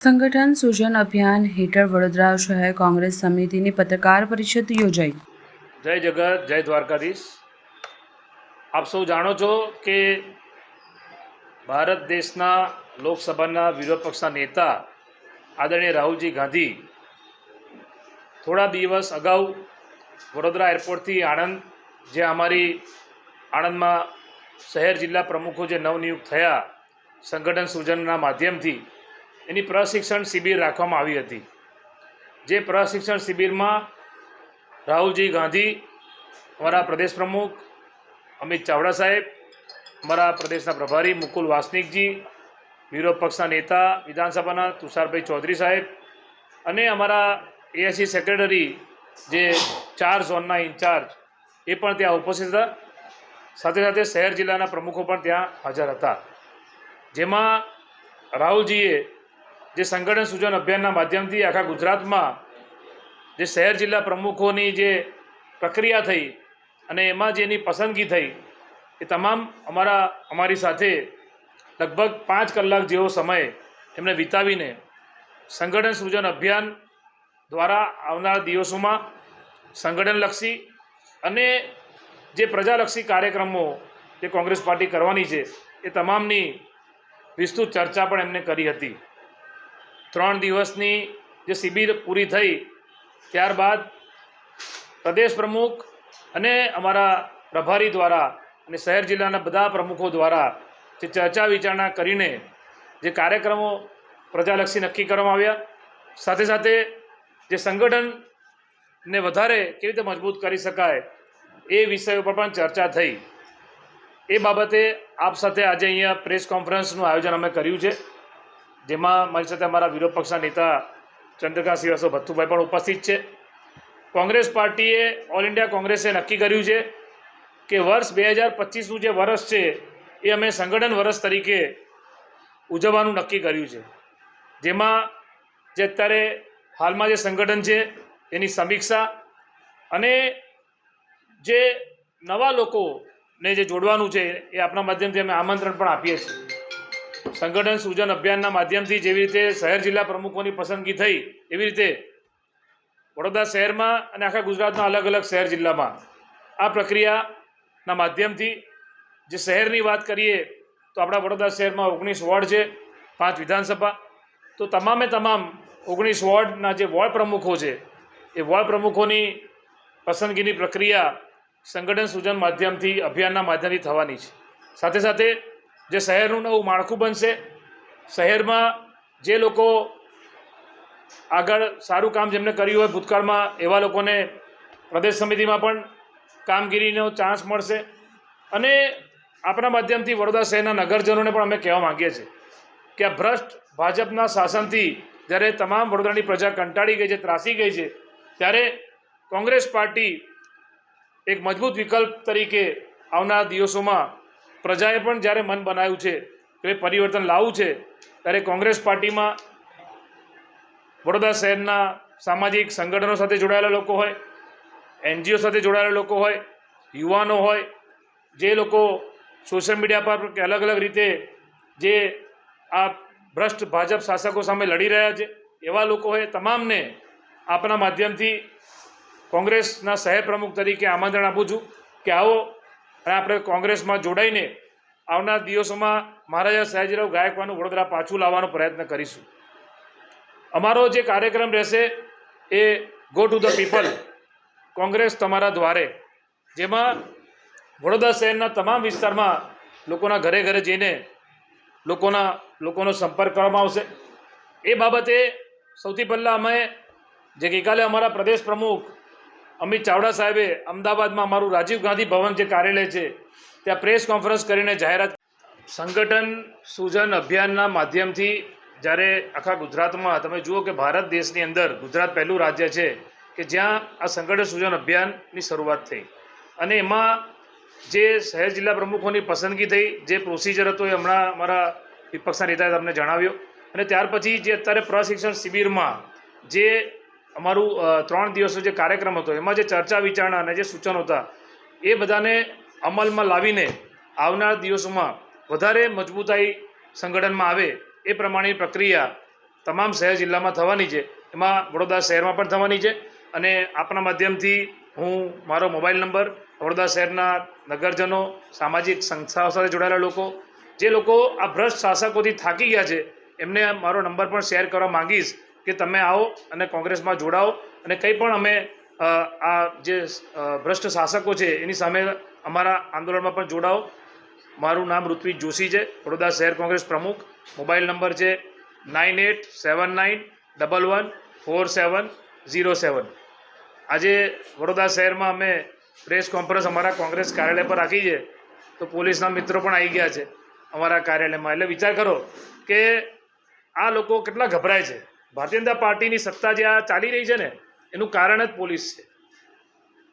સંગઠન સૂચન અભિયાન હેઠળ વડોદરા શહેર કોંગ્રેસ સમિતિની પત્રકાર પરિષદ યોજાઈ. જય જગત, જય દ્વારકાધીશ. આપ સૌ જાણો છો કે ભારત દેશના લોકસભાના વિરોધ પક્ષના નેતા આદરણીય રાહુલજી ગાંધી થોડા દિવસ અગાઉ વડોદરા એરપોર્ટથી આણંદ, જે અમારી આણંદમાં શહેર જિલ્લા પ્રમુખો જે નવનિયુક્ત થયા સંગઠન સૂચનના માધ્યમથી એની પ્રશિક્ષણ શિબિર રાખવામાં આવી હતી. જે પ્રશિક્ષણ શિબિરમાં રાહુલજી ગાંધી, અમારા પ્રદેશ પ્રમુખ અમિત ચાવડા સાહેબ, અમારા પ્રદેશના પ્રભારી મુકુલ વાસનિકજી, વિરોધ પક્ષના નેતા વિધાનસભાના તુષારભાઈ ચૌધરી સાહેબ અને અમારા એએસસી સેક્રેટરી જે ચાર ઝોનના ઇન્ચાર્જ એ પણ ત્યાં ઉપસ્થિત હતા. સાથે સાથે શહેર જિલ્લાના પ્રમુખો પણ ત્યાં હાજર હતા. જેમાં રાહુલજીએ જે સંગઠન સૂચન અભિયાનના માધ્યમથી આખા ગુજરાતમાં જે શહેર જિલ્લા પ્રમુખોની જે પ્રક્રિયા થઈ અને એમાં જે એની પસંદગી થઈ, એ તમામ અમારા, અમારી સાથે લગભગ પાંચ કલાક જેવો સમય એમણે વિતાવીને સંગઠન સૃજન અભિયાન દ્વારા આવનારા દિવસોમાં સંગઠનલક્ષી અને જે પ્રજાલક્ષી કાર્યક્રમો જે કોંગ્રેસ પાર્ટી કરવાની છે, એ તમામની વિસ્તૃત ચર્ચા પણ એમને કરી હતી. ત્રણ દિવસની જે શિબિર પૂરી થઈ, ત્યારબાદ પ્રદેશ પ્રમુખ અને અમારા પ્રભારી દ્વારા અને શહેર જિલ્લાના બધા પ્રમુખો દ્વારા જે ચર્ચા વિચારણા કરીને જે કાર્યક્રમો પ્રજાલક્ષી નક્કી કરવામાં આવ્યા. સાથે સાથે જે સંગઠનને વધારે કેવી રીતે મજબૂત કરી શકાય એ વિષય ઉપર પણ ચર્ચા થઈ. એ બાબતે આપ સાથે આજે અહીંયા પ્રેસ કોન્ફરન્સનું આયોજન અમે કર્યું છે. જેમાં મારી સાથે અમારા વિરોધ પક્ષના નેતા ચંદ્રકાંત શ્રીવાસ્તવ ભથ્થુભાઈ પણ ઉપસ્થિત છે. કોંગ્રેસ પાર્ટીએ ઓલ ઇન્ડિયા કોંગ્રેસે નક્કી કર્યું છે કે વર્ષ બે હજાર પચીસનું જે વર્ષ છે, એ અમે સંગઠન વર્ષ તરીકે ઉજવવાનું નક્કી કર્યું છે. જેમાં જે અત્યારે હાલમાં જે સંગઠન છે, એની સમીક્ષા અને જે નવા લોકોને જે જોડવાનું છે, એ આપણા માધ્યમથી અમે આમંત્રણ પણ આપીએ છીએ. સંગઠન સૂજન અભિયાનના માધ્યમથી જેવી રીતે શહેર જિલ્લા પ્રમુખોની પસંદગી થઈ, એવી રીતે વડોદરા શહેરમાં અને આખા ગુજરાતના અલગ અલગ શહેર જિલ્લામાં આ પ્રક્રિયાના માધ્યમથી જે શહેરની વાત કરીએ તો આપણા વડોદરા શહેરમાં ઓગણીસ વોર્ડ છે, પાંચ વિધાનસભા. તો તમામે તમામ ઓગણીસ વોર્ડના જે વોર્ડ પ્રમુખો છે, એ વોર્ડ પ્રમુખોની પસંદગીની પ્રક્રિયા સંગઠન સૂચન માધ્યમથી અભિયાનના માધ્યમથી થવાની છે. સાથે સાથે જે શહેરનું નવું માળખું બનશે, શહેરમાં જે લોકો આગળ સારું કામ જેમને કર્યું હોય ભૂતકાળમાં, એવા લોકોને પ્રદેશ સમિતિમાં પણ કામગીરીનો ચાન્સ મળશે. અને આપણા માધ્યમથી વડોદરા શહેરના નગરજનોને પણ અમે કહેવા માગીએ છીએ કે આ ભ્રષ્ટ ભાજપના શાસનથી જ્યારે તમામ વડોદરાની પ્રજા કંટાળી ગઈ છે, ત્રાસી ગઈ છે, ત્યારે કોંગ્રેસ પાર્ટી એક મજબૂત વિકલ્પ તરીકે આવનાર દિવસોમાં પ્રજાએ પણ જ્યારે મન બનાવ્યું છે કે પરિવર્તન લાવવું છે, ત્યારે કોંગ્રેસ પાર્ટીમાં વડોદરા શહેરના સામાજિક સંગઠનો સાથે જોડાયેલા લોકો હોય, એનજીઓ સાથે જોડાયેલા લોકો હોય, યુવાનો હોય, જે લોકો સોશિયલ મીડિયા પર કે અલગ અલગ રીતે જે આ ભ્રષ્ટ ભાજપ શાસકો સામે લડી રહ્યા છે, એવા લોકો હોય, તમામને આપના માધ્યમથી કોંગ્રેસના શહેર પ્રમુખ તરીકે આમંત્રણ આપું છું કે આવો અને આપણે કોંગ્રેસમાં જોડાઈને આવનાર દિવસોમાં મહારાજા સયાજીરાવ ગાયકવાનું વડોદરા પાછું લાવવાનો પ્રયત્ન કરીશું. અમારો જે કાર્યક્રમ રહેશે એ go to the people Congress તમારા દ્વારે, જેમાં વડોદરા શહેરના તમામ વિસ્તારમાં લોકોના ઘરે ઘરે જઈને લોકોના, લોકોનો સંપર્ક કરવામાં આવશે. એ બાબતે સૌથી પહેલાં અમે, જે ગઈકાલે અમારા પ્રદેશ પ્રમુખ અમિત ચાવડા સાહેબે અમદાવાદમાં અમારું રાજીવ ગાંધી ભવન જે કાર્યાલય છે, ત્યાં પ્રેસ કોન્ફરન્સ કરીને જાહેરાત સંગઠન સૂજન અભિયાનના માધ્યમથી જ્યારે આખા ગુજરાતમાં, તમે જુઓ કે ભારત દેશની અંદર ગુજરાત પહેલું રાજ્ય છે કે જ્યાં આ સંગઠન સૂજન અભિયાનની શરૂઆત થઈ. અને એમાં જે શહેર જિલ્લા પ્રમુખોની પસંદગી થઈ, જે પ્રોસિજર હતો એ હમણાં અમારા વિપક્ષના નેતાએ તમને જણાવ્યો. અને ત્યાર પછી જે અત્યારે પ્રશિક્ષણ શિબિરમાં જે અમારું ત્રણ દિવસનો જે કાર્યક્રમ હતો, એમાં જે ચર્ચા વિચારણા અને જે સૂચનો હતા, એ બધાને અમલમાં લાવીને આવનાર દિવસોમાં વધારે મજબૂતાઈ સંગઠનમાં આવે, એ પ્રમાણે પ્રક્રિયા તમામ શહેર જિલ્લામાં થવાની છે. એમાં વડોદરા શહેરમાં પણ થવાની છે અને આપણા માધ્યમથી હું, મારો મોબાઈલ નંબર, વડોદરા શહેરના નગરજનો, સામાજિક સંસ્થાઓ સાથે જોડાયેલા લોકો, જે લોકો આ ભ્રષ્ટ શાસકોથી થાકી ગયા છે, એમને મારો નંબર પણ શેર કરવા માંગીશ. કે તમે આવો અને કોંગ્રેસમાં જોડાઓ અને કંઈ પણ અમે આ જે ભ્રષ્ટ શાસકો છે એની સામે અમારા આંદોલનમાં પણ જોડાઓ. મારું નામ ઋત્વિક જોશી છે, વડોદરા શહેર કોંગ્રેસ પ્રમુખ. મોબાઈલ નંબર છે nine eight seven nine double one four seven zero seven. આજે વડોદરા શહેરમાં અમે પ્રેસ કોન્ફરન્સ અમારા કોંગ્રેસ કાર્યાલય પર રાખી છે. તો પોલીસના મિત્રો પણ આવી ગયા છે અમારા કાર્યાલયમાં. એટલે વિચાર કરો કે આ લોકો કેટલા ગભરાય છે. ભારતીય જનતા પાર્ટીની સત્તા જે આ ચાલી રહી છે ને, એનું કારણ જ પોલીસ છે.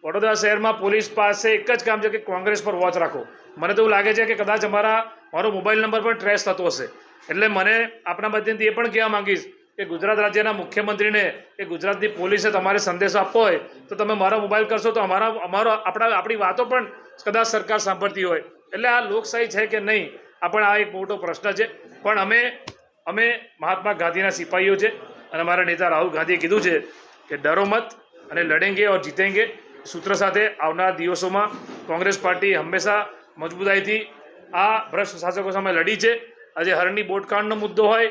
વડોદરા શહેરમાં પોલીસ પાસે એક જ કામ છે કે કોંગ્રેસ પર વોચ રાખો. મને તો એવું લાગે છે કે કદાચ અમારા, મારો મોબાઈલ નંબર પણ ટ્રેસ થતો હશે. એટલે મને આપણા માધ્યમથી એ પણ કહેવા માંગીશ કે ગુજરાત રાજ્યના મુખ્યમંત્રીને કે ગુજરાતની પોલીસે તમારે સંદેશો આપવો હોય, તો તમે મારો મોબાઈલ કરશો તો અમારા, અમારો, આપણા, આપણી વાતો પણ કદાચ સરકાર સાંભળતી હોય. એટલે આ લોકશાહી છે કે નહીં, આ પણ આ એક મોટો પ્રશ્ન છે. પણ અમે અમે મહાત્મા ગાંધીના સિપાહીઓ છે અને અમારા નેતા રાહુલ ગાંધીએ કીધું છે કે ડરો મત અને લડેંગે ઓર જીતેંગે સૂત્ર સાથે આવનાર દિવસોમાં કોંગ્રેસ પાર્ટી હંમેશા મજબૂતાઈથી આ ભ્રષ્ટ શાસકો સામે લડી છે. આજે હરણની બોટકાંડનો મુદ્દો હોય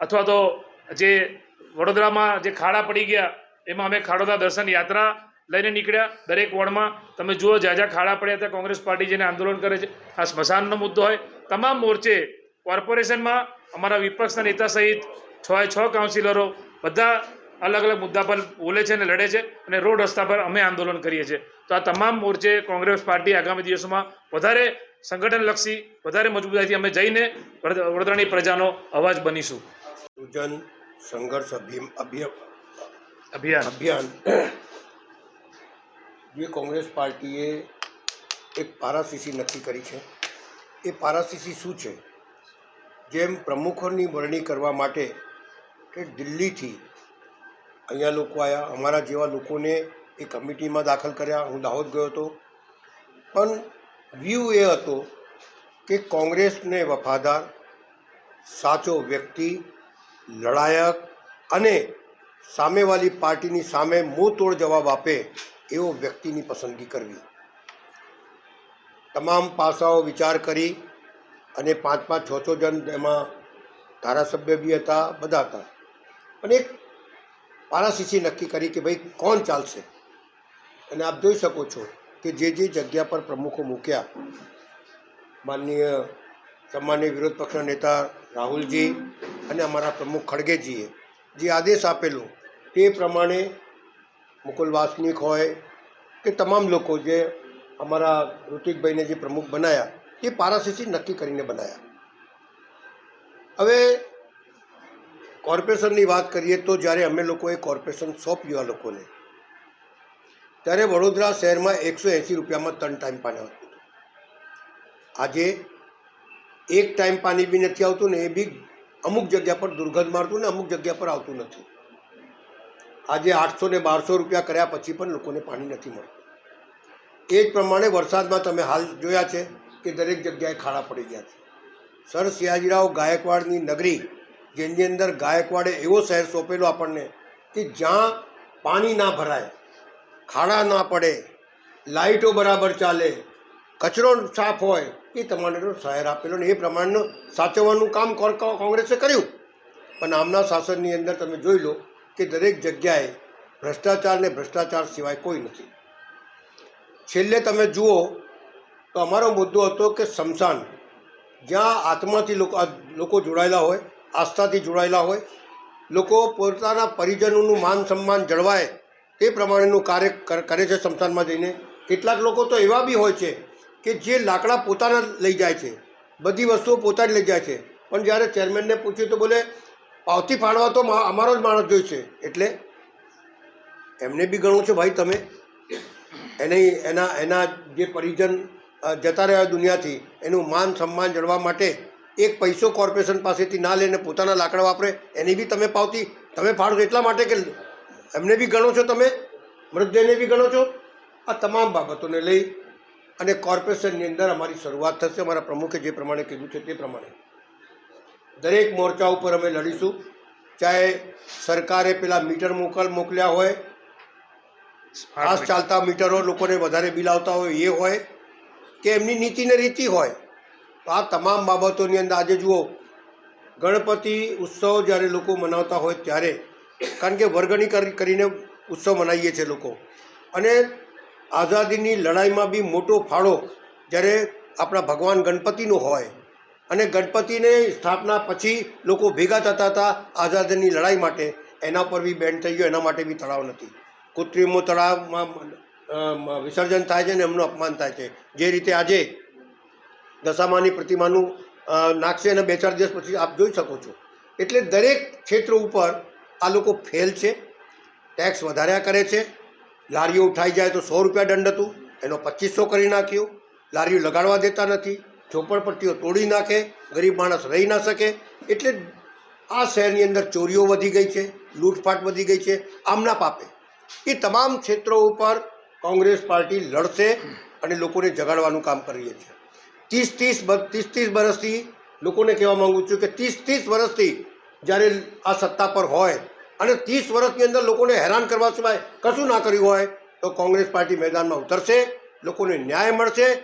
અથવા તો જે વડોદરામાં જે ખાડા પડી ગયા, એમાં અમે ખાડોદા દર્શન યાત્રા લઈને નીકળ્યા. દરેક વોર્ડમાં તમે જુઓ જ્યાં જ્યાં ખાડા પડ્યા ત્યાં કોંગ્રેસ પાર્ટી જેને આંદોલન કરે છે. આ સ્મશાનનો મુદ્દો હોય. તમામ મોરચે કોર્પોરેશનમાં અમારા વિપક્ષના નેતા સહિત છ એ છ કાઉન્સિલરો બધા અલગ અલગ મુદ્દા પર બોલે છે અને લડે છે અને રોડ રસ્તા પર અમે આંદોલન કરીએ છીએ. તો આ તમામ મોરચે કોંગ્રેસ પાર્ટી આગામી દિવસોમાં વધારે સંગઠનલક્ષી વધારે મજબૂતાઈથી અમે જઈને વડ- વડોદરાની પ્રજાનો અવાજ બનીશું. સૃજન સંઘર્ષ અભિ- અભિય અભિયાન. અભિયાન. જે કોંગ્રેસ પાર્ટીએ એક પારાસીસી નક્કી કરી છે. એ પારાસીસી શું છે? જેમ પ્રમુખોની વરણી કરવા માટે કે દિલ્હીથી અહીંયા લોકો આવ્યા અમારા જેવા લોકોને એ કમિટીમાં દાખલ કર્યા. હું દાહોદ ગયો હતો. પણ વ્યૂ એ હતો કે કોંગ્રેસને વફાદાર, સાચો વ્યક્તિ, લડાયક અને સામેવાળી પાર્ટીની સામે મોતોડ તોડ જવાબ આપે એવો વ્યક્તિની પસંદગી કરવી. તમામ પાસાઓ વિચાર કરી અને પાંચ પાંચ છ છ જણ એમાં ધારાસભ્ય બી હતા, બધા હતા. અને એક પારાસીસી નક્કી કરી કે ભાઈ, કોણ ચાલશે? અને આપ જોઈ શકો છો કે જે જે જગ્યા પર પ્રમુખો મૂક્યા, માનનીય સામાન્ય વિરોધ પક્ષના નેતા રાહુલજી અને અમારા પ્રમુખ ખડગેજીએ જે આદેશ આપેલો તે પ્રમાણે મુકુલ વાસનિક હોય કે તમામ લોકો જે અમારા ઋતિકભાઈને જે પ્રમુખ બનાયા એ પારાસીસી નક્કી કરીને બનાવ્યા હવે કોર્પોરેશનની વાત કરીએ તો જ્યારે અમે લોકોએ કોર્પોરેશન સોંપ્યું આ લોકોને, ત્યારે વડોદરા શહેરમાં એકસો એંસી રૂપિયામાં ત્રણ ટાઈમ પાણી આવતું હતું. આજે એક ટાઈમ પાણી બી નથી આવતું ને એ બી અમુક જગ્યા પર દુર્ગંધ મારતું ને અમુક જગ્યા પર આવતું નથી. આજે આઠસો ને બારસો રૂપિયા કર્યા પછી પણ લોકોને પાણી નથી મળતું. એ જ પ્રમાણે વરસાદમાં તમે હાલ જોયા છે કે દરેક જગ્યાએ ખાડા પડી ગયા છે. સર, સિયાજીરાવ ગાયકવાડની નગરી, જેની અંદર ગાયકવાડે એવો શહેર સોંપેલો આપણને કે જ્યાં પાણી ના ભરાય, ખાડા ના પડે લાઇટો બરાબર ચાલે, કચરો સાફ હોય, એ તમારે શહેર આપેલો ને એ પ્રમાણનું સાચવવાનું કામ કોંગ્રેસે કર્યું. પણ આમના શાસનની અંદર તમે જોઈ લો કે દરેક જગ્યાએ ભ્રષ્ટાચાર ને ભ્રષ્ટાચાર સિવાય કોઈ નથી. છેલ્લે તમે જુઓ તો અમારો મુદ્દો હતો કે સ્મશાન જ્યાં આત્માથી લોકો લોકો જોડાયેલા હોય, આસ્થાથી જોડાયેલા હોય, લોકો પોતાના પરિજનોનું માન સન્માન જળવાય તે પ્રમાણેનું કાર્ય કર- છે સ્મશાનમાં જઈને. કેટલાક લોકો તો એવા બી હોય છે કે જે લાકડા પોતાના લઈ જાય છે, બધી વસ્તુઓ પોતાની લઈ જાય છે. પણ જ્યારે ચેરમેનને પૂછ્યું તો બોલે, પાવતી ફાળવા તો અમારો જ માણસ જોઈશે. એટલે એમને બી ગણો છો, ભાઈ, તમે એને એના એના જે પરિજન જતા રહ્યા દુનિયાથી એનું માન સન્માન જળવા માટે એક પૈસો કોર્પોરેશન પાસેથી ના લઈને પોતાના લાકડા વાપરે એની બી તમે પાવતી તમે ફાળો એટલા માટે કે એમને બી ગણો છો તમે? મૃતદેહને બી ગણો છો? આ તમામ બાબતોને લઈ અને કોર્પોરેશનની અંદર અમારી શરૂઆત થશે અમારા પ્રમુખે જે પ્રમાણે કીધું છે તે પ્રમાણે. દરેક મોરચા ઉપર અમે લડીશું. ચાહે સરકારે પેલા મીટર મોકલ મોકલ્યા હોય ફાસ્ટ ચાલતા મીટરો લોકોને વધારે બિલ આવતા હોય એ હોય. કે એમની નીતિ ને રીતિ હોય. તો આ તમામ બાબતોની અંદર આજે જુઓ, ગણપતિ ઉત્સવ જ્યારે લોકો મનાવતા હોય ત્યારે, કારણ કે વર્ગણી કરીને ઉત્સવ મનાવીએ છીએ લોકો. અને આઝાદીની લડાઈમાં બી મોટો ફાળો જ્યારે આપણા ભગવાન ગણપતિનો હોય અને ગણપતિને સ્થાપના પછી લોકો ભેગા થતા હતા આઝાદીની લડાઈ માટે, એના પર બી બેન થઈ ગયો, એના માટે બી તળાવ નથી. કૃત્રિમો તળાવમાં વિસર્જન થાય છે ને એમનું અપમાન થાય છે. જે રીતે આજે દશામાની પ્રતિમાનું નાખશે અને બે ચાર દિવસ પછી આપ જોઈ શકો છો. એટલે દરેક ક્ષેત્ર ઉપર આ લોકો ફેલ છે ટેક્સ વધાર્યા કરે છે. લારીઓ ઉઠાઈ જાય તો સો રૂપિયા દંડ હતું, એનો પચીસો કરી નાખ્યો. લારીઓ લગાડવા દેતા નથી ઝોપડપટ્ટીઓ તોડી નાખે, ગરીબ માણસ રહી ના શકે. એટલે આ શહેરની અંદર ચોરીઓ વધી ગઈ છે, લૂંટફાટ વધી ગઈ છે, આમના પાપે. એ તમામ ક્ષેત્રો ઉપર કોંગ્રેસ પાર્ટી લડશે અને લોકોને જગાડવાનું કામ કરીએ છીએ. ત્રીસ ત્રીસ ત્રીસ ત્રીસ વર્ષથી લોકોને કહેવા માગું છું કે ત્રીસ ત્રીસ વર્ષથી જ્યારે આ સત્તા પર હોય અને ત્રીસ વર્ષની અંદર લોકોને હેરાન કરવા સિવાય કશું ના કર્યું હોય તો કોંગ્રેસ પાર્ટી મેદાનમાં ઉતરશે, લોકોને ન્યાય મળશે